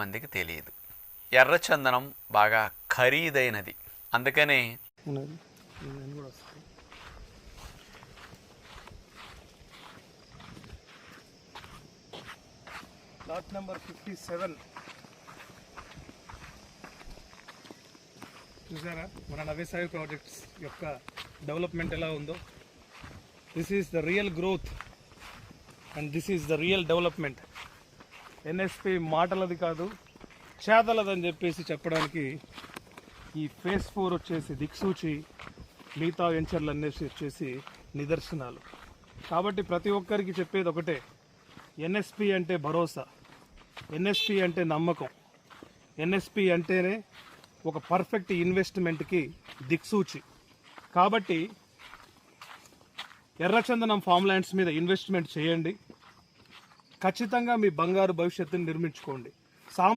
మందికి తెలియదు. ఎర్రచందనం బాగా ఖరీదైనది. అందుకనే లాట్ నెంబర్ ఫిఫ్టీ సెవెన్ చూసారా? మన నవ్యసాయి ప్రాజెక్ట్స్ యొక్క డెవలప్మెంట్ ఎలా ఉందో? This is the real growth and this is the real development NSP మాటలది కాదు చేతలదని చెప్పేసి చెప్పడానికి ఈ ఫేస్ ఫోర్ వచ్చేసి దిక్సూచి మిగతా వెంచర్లు అనేసి వచ్చేసి నిదర్శనాలు. కాబట్టి ప్రతి ఒక్కరికి చెప్పేది ఒకటే ఎన్ఎస్పి అంటే భరోసా ఎన్ఎస్పి అంటే నమ్మకం ఎన్ఎస్పి అంటేనే ఒక పర్ఫెక్ట్ ఇన్వెస్ట్మెంట్కి దిక్సూచి. కాబట్టి ఎర్రచందనం ఫామ్ ల్యాండ్స్ మీద ఇన్వెస్ట్మెంట్ చేయండి. ఖచ్చితంగా మీ బంగారు భవిష్యత్తుని నిర్మించుకోండి.